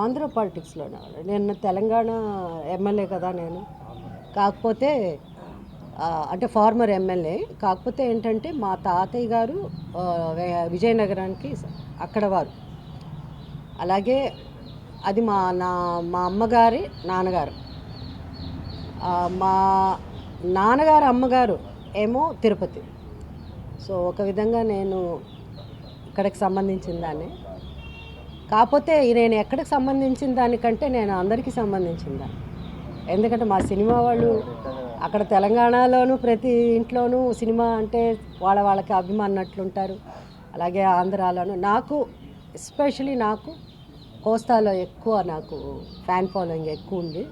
ఆంధ్ర పాలిటిక్స్లోనే నేను తెలంగాణ ఎమ్మెల్యే కదా నేను. కాకపోతే అంటే ఫార్మర్ ఎమ్మెల్యే. కాకపోతే ఏంటంటే మా తాతయ్య గారు విజయనగరానికి అక్కడ వారు. అలాగే అది మా నా మా అమ్మగారి నాన్నగారు. మా నాన్నగారు అమ్మగారు ఏమో తిరుపతి. సో ఒక విధంగా నేను ఇక్కడికి సంబంధించిన దాన్ని. కాకపోతే నేను ఎక్కడికి సంబంధించిన దానికంటే నేను అందరికీ సంబంధించిందా? ఎందుకంటే మా సినిమా వాళ్ళు అక్కడ తెలంగాణలోనూ ప్రతి ఇంట్లోనూ సినిమా అంటే వాళ్ళ వాళ్ళకి అభిమానట్లుంటారు అలాగే ఆంధ్రాలోను. నాకు ఎస్పెషలీ నాకు కోస్తాలో ఎక్కువ నాకు ఫ్యాన్ ఫాలోయింగ్ ఎక్కువ ఉంది.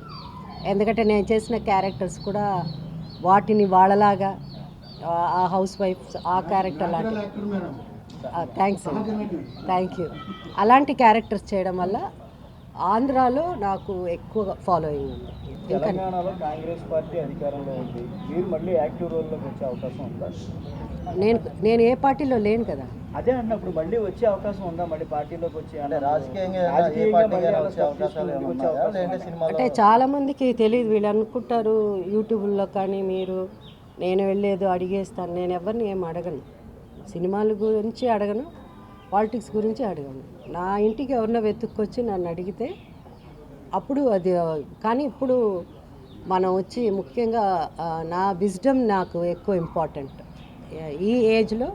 ఎందుకంటే నేను చేసిన క్యారెక్టర్స్ కూడా వాటిని వాళ్ళలాగా ఆ- ఆ హౌస్ వైఫ్ ఆ క్యారెక్టర్ లాంటి థ్యాంక్స్ అండి. థ్యాంక్ యూ అలాంటి క్యారెక్టర్స్ చేయడం వల్ల ఆంధ్రాలో నాకు ఎక్కువ ఫాలోయింగ్ ఉంది. తెలంగాణలో కాంగ్రెస్ పార్టీ అధికారంలో ఉంది. మీరు మళ్ళీ యాక్టివ్ రోల్లోకి వచ్చే అవకాశం ఉందా? నేను నేను ఏ పార్టీలో లేను కదా. అదే అన్నప్పుడు మళ్ళీ వచ్చే అవకాశం ఉందా? మళ్ళీ పార్టీలోకి వచ్చి అంటే రాజకీయంగా ఏ వచ్చే అవకాశాలు ఏమైనా ఉన్నాయా? లేదంటే అంటే చాలామందికి తెలియదు వీళ్ళు అనుకుంటారు యూట్యూబ్లో కానీ మీరు నేను వెళ్ళేది అడిగేస్తాను. నేను ఎవరిని ఏం అడగను. సినిమాల గురించి అడగను పాలిటిక్స్ గురించి అడగను. నా ఇంటికి ఎవరినో వెతుక్కొచ్చి నన్ను అడిగితే అప్పుడు అది కానీ ఇప్పుడు మనం వచ్చి ముఖ్యంగా నా విజ్డమ్ నాకు ఎక్కువ ఇంపార్టెంట్. ఈ ఏజ్లో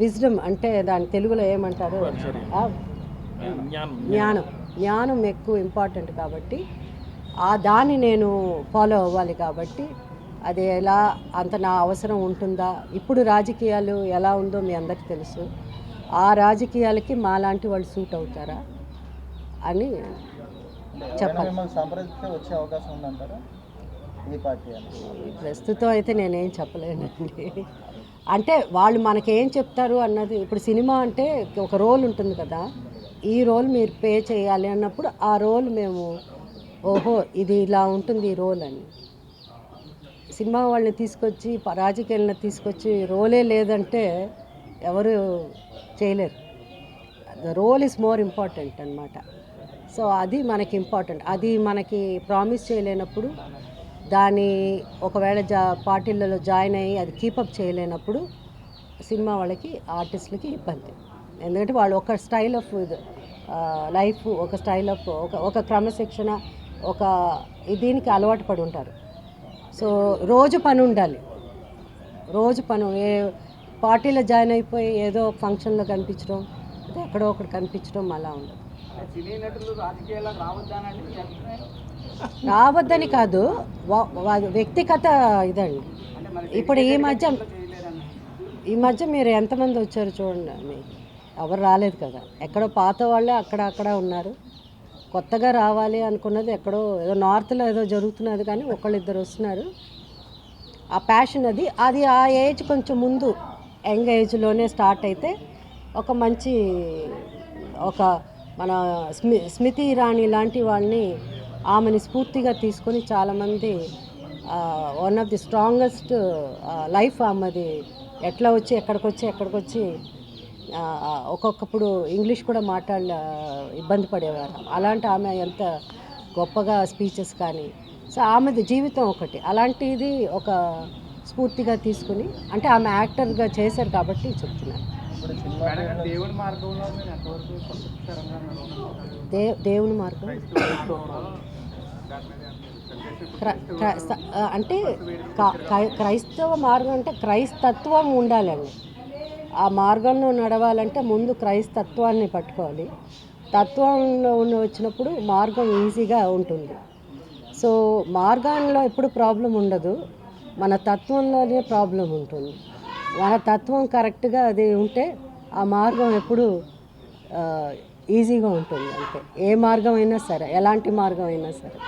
విజ్డమ్ అంటే దాని తెలుగులో ఏమంటారు? జ్ఞానం. జ్ఞానం ఎక్కువ ఇంపార్టెంట్ కాబట్టి ఆ దాన్ని నేను ఫాలో అవ్వాలి కాబట్టి అది ఎలా అంత నా అవసరం ఉంటుందా? ఇప్పుడు రాజకీయాలు ఎలా ఉందో మీ అందరికీ తెలుసు. ఆ రాజకీయాలకి మాలాంటి వాళ్ళు సూట్ అవుతారా అని చెప్పాలి. ప్రస్తుతం అయితే నేనేం చెప్పలేనండి. అంటే వాళ్ళు మనకేం చెప్తారు అన్నది ఇప్పుడు సినిమా అంటే ఒక రోల్ ఉంటుంది కదా ఈ రోల్ మీరు పే చేయాలి అన్నప్పుడు ఆ రోల్ మేము ఓహో ఇది ఇలా ఉంటుంది ఈ రోల్ అని. సినిమా వాళ్ళని తీసుకొచ్చి రాజకీయాలను తీసుకొచ్చి రోలే లేదంటే ఎవరు చేయలేరు. The role is more important అనమాట సో అది మనకి ఇంపార్టెంట్. అది మనకి ప్రామిస్ చేయలేనప్పుడు దాని ఒకవేళ జా పార్టీలలో జాయిన్ అయ్యి అది కీపప్ చేయలేనప్పుడు సినిమా వాళ్ళకి ఆర్టిస్టులకి ఇబ్బంది. ఎందుకంటే వాళ్ళు ఒక స్టైల్ ఆఫ్ లైఫ్ ఒక స్టైల్ ఆఫ్ ఒక ఒక క్రమశిక్షణ ఒక దీనికి అలవాటు పడి ఉంటారు. సో రోజు పని ఉండాలి. రోజు పని ఏ పార్టీలో జాయిన్ అయిపోయి ఏదో ఫంక్షన్లో కనిపించడం ఎక్కడో ఒకటి కనిపించడం అలా ఉండదు? రావద్దని కాదు వ్యక్తిగత ఇదండి. ఇప్పుడు ఈ మధ్య ఈ మధ్య మీరు ఎంతమంది వచ్చారు చూడండి ఎవరు రాలేదు కదా. ఎక్కడో పాత వాళ్ళే అక్కడ అక్కడ ఉన్నారు. కొత్తగా రావాలి అనుకున్నది ఎక్కడో ఏదో నార్త్లో ఏదో జరుగుతున్నది కానీ ఒకళ్ళిద్దరు వస్తున్నారు. ఆ ప్యాషన్ అది. అది ఆ ఏజ్ కొంచెం ముందు యంగ్ ఏజ్లోనే స్టార్ట్ అయితే ఒక మంచి ఒక మన స్మి స్మృతి ఇరానీ లాంటి వాళ్ళని ఆమెని స్ఫూర్తిగా తీసుకొని చాలామంది one of the strongest life ఆమెది. ఎట్లా వచ్చి ఎక్కడికి వచ్చి ఎక్కడికి వచ్చి ఒక్కొక్కప్పుడు ఇంగ్లీష్ కూడా మాట్లాడ ఇబ్బంది పడేవారు. అలాంటి ఆమె ఎంత గొప్పగా స్పీచెస్ కానీ సో ఆమెది జీవితం ఒకటి. అలాంటిది ఒక స్ఫూర్తిగా తీసుకుని అంటే ఆమె యాక్టర్గా చేశారు కాబట్టి చెప్తున్నాను? దే దేవుని మార్గం? అంటే క్రైస్తవ మార్గం అంటే క్రైస్తత్వం ఉండాలండి. ఆ మార్గంలో నడవాలంటే ముందు క్రైస్తత్వాన్ని పట్టుకోవాలి. తత్వంలో ఉన్న వచ్చినప్పుడు మార్గం ఈజీగా ఉంటుంది. సో మార్గంలో ఎప్పుడు ప్రాబ్లం ఉండదు. మన తత్వంలోనే ప్రాబ్లం ఉంటుంది. మన తత్వం కరెక్ట్గా అది ఉంటే ఆ మార్గం ఎప్పుడు ఈజీగా ఉంటుంది అంతే. ఏ మార్గం అయినా సరే ఎలాంటి మార్గం అయినా సరే.